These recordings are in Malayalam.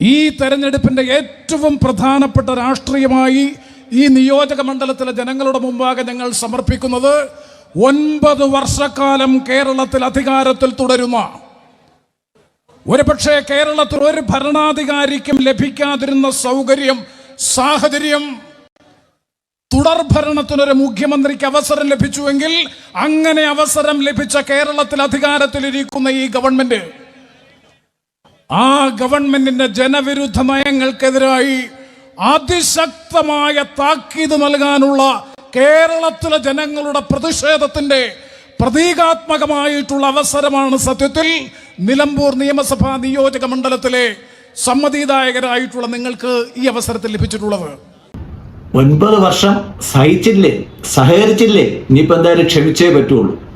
ഈ തെരഞ്ഞെടുപ്പിന്റെ ഏറ്റവും പ്രധാനപ്പെട്ട രാഷ്ട്രീയമായി ഈ നിയോജക മണ്ഡലത്തിലെ ജനങ്ങളുടെ മുമ്പാകെ ഞങ്ങൾ സമർപ്പിക്കുന്നത് ഒൻപത് വർഷക്കാലം കേരളത്തിൽ അധികാരത്തിൽ തുടരുന്ന ഒരുപക്ഷെ കേരളത്തിൽ ഒരു ഭരണാധികാരിക്കും ലഭിക്കാതിരുന്ന സൗകര്യം സാഹചര്യം തുടർ ഭരണത്തിനൊരു മുഖ്യമന്ത്രിക്ക് അവസരം ലഭിച്ചുവെങ്കിൽ അങ്ങനെ അവസരം ലഭിച്ച കേരളത്തിൽ അധികാരത്തിലിരിക്കുന്ന ഈ ഗവൺമെന്റ് ആ ഗവൺമെന്റിന്റെ ജനവിരുദ്ധ നയങ്ങൾക്കെതിരായി അതിശക്തമായ താക്കീത് നൽകാനുള്ള കേരളത്തിലെ ജനങ്ങളുടെ പ്രതിഷേധത്തിന്റെ പ്രതീകാത്മകമായിട്ടുള്ള അവസരമാണ് സത്യത്തിൽ നിലമ്പൂർ നിയമസഭാ നിയോജക മണ്ഡലത്തിലെ സമ്മതിദായകരായിട്ടുള്ള നിങ്ങൾക്ക് ഈ അവസരത്തിൽ ലഭിച്ചിട്ടുള്ളത്. ഒൻപത് വർഷം സഹിച്ചില്ലേ? സഹകരിച്ചില്ലേ? ഇനിയിപ്പോ എന്തായാലും ക്ഷമിച്ചേ പറ്റുള്ളൂ.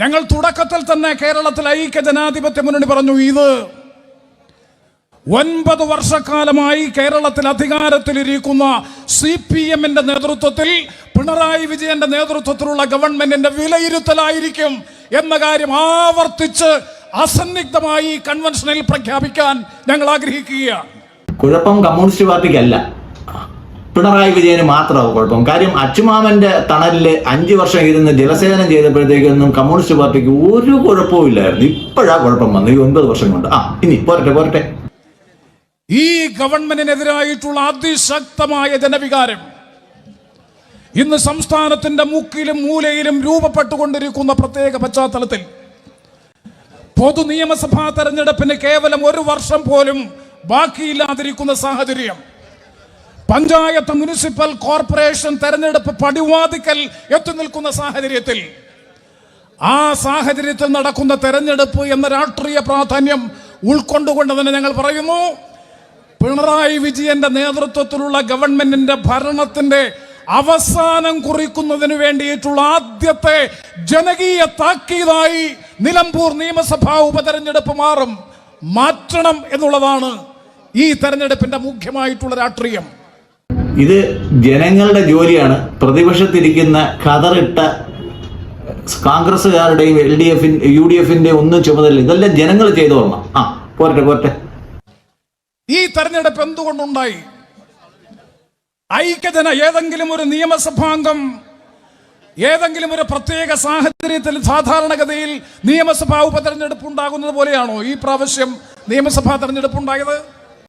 ഞങ്ങൾ തുടക്കത്തിൽ തന്നെ കേരളത്തിൽ ഐക്യ ജനാധിപത്യ മുന്നണി പറഞ്ഞു ഇത് ഒൻപത് വർഷക്കാലമായി കേരളത്തിൽ അധികാരത്തിലിരിക്കുന്ന സി പി എമ്മിന്റെ നേതൃത്വത്തിൽ പിണറായി വിജയന്റെ നേതൃത്വത്തിലുള്ള ഗവൺമെന്റിന്റെ വിലയിരുത്തലായിരിക്കും എന്ന കാര്യം ആവർത്തിച്ച് അസന്നിഗ്ധമായി കൺവെൻഷനിൽ പ്രഖ്യാപിക്കാൻ ഞങ്ങൾ ആഗ്രഹിക്കുകയാണ്. കുഴപ്പം കമ്മ്യൂണിസ്റ്റ് പാർട്ടിക്കല്ല. പിണറായി വിജയന് മാത്രമാവും കുഴപ്പം. കാര്യം അച്ചുമാമന്റെ തണലിൽ അഞ്ചു വർഷം ഇരുന്ന് ജലസേചനം ചെയ്തപ്പോഴത്തേക്കൊന്നും കമ്മ്യൂണിസ്റ്റ് പാർട്ടിക്ക് ഒരു കുഴപ്പവും ഇല്ലായിരുന്നു. ഇപ്പോഴാ കുഴപ്പം വന്നു ഈ ഒൻപത് വർഷം കൊണ്ട്. ആ ഇനി പോരട്ടെ പോരട്ടെ. ഈ ഗവൺമെന്റിനെതിരായിട്ടുള്ള അതിശക്തമായ ജനവികാരം ഇന്ന് സംസ്ഥാനത്തിന്റെ മൂക്കിലും മൂലയിലും രൂപപ്പെട്ടുകൊണ്ടിരിക്കുന്ന പ്രത്യേക പശ്ചാത്തലത്തിൽ പൊതു നിയമസഭാ തെരഞ്ഞെടുപ്പിന് കേവലം ഒരു വർഷം പോലും ബാക്കിയില്ലാതിരിക്കുന്ന സാഹചര്യം പഞ്ചായത്ത് മുനിസിപ്പൽ കോർപ്പറേഷൻ തെരഞ്ഞെടുപ്പ് പടിവാതിക്കൽ എത്തി നിൽക്കുന്ന സാഹചര്യത്തിൽ ആ സാഹചര്യത്തിൽ നടക്കുന്ന തെരഞ്ഞെടുപ്പ് എന്ന രാഷ്ട്രീയ പ്രാധാന്യം ഉൾക്കൊണ്ടുകൊണ്ട് തന്നെ ഞങ്ങൾ പറയുന്നു പിണറായി വിജയന്റെ നേതൃത്വത്തിലുള്ള ഗവൺമെന്റിന്റെ ഭരണത്തിന്റെ അവസാനം കുറിക്കുന്നതിന് വേണ്ടിയിട്ടുള്ള ആദ്യത്തെ ജനകീയ താക്കീതായി നിലമ്പൂർ നിയമസഭാ ഉപതെരഞ്ഞെടുപ്പ് മാറും മാറ്റണം എന്നുള്ളതാണ് ഈ തെരഞ്ഞെടുപ്പിന്റെ മുഖ്യമായിട്ടുള്ള രാഷ്ട്രീയം. ഇത് ജനങ്ങളുടെ ജോലിയാണ്. പ്രതിപക്ഷത്തിരിക്കുന്ന കതറിട്ട കോൺഗ്രസ്സുകാരുടെയും എൽ ഡി എഫിൻ യു ഡി എഫിന്റെ ഒന്നും ചുമതല ഇതെല്ലാം ജനങ്ങൾ ചെയ്തു ചെയ്തോളണം ആ പോരട്ടെ പോരട്ടെ. ഈ തെരഞ്ഞെടുപ്പ് എന്തുകൊണ്ടുണ്ടായി? ഐക്യജന ഏതെങ്കിലും ഒരു നിയമസഭാംഗം ഏതെങ്കിലും ഒരു പ്രത്യേക സാഹചര്യത്തിൽ സാധാരണഗതിയിൽ നിയമസഭാ ഉപതെരഞ്ഞെടുപ്പ് ഉണ്ടാകുന്നത് പോലെയാണോ ഈ പ്രാവശ്യം നിയമസഭാ തെരഞ്ഞെടുപ്പ് ഉണ്ടായത്?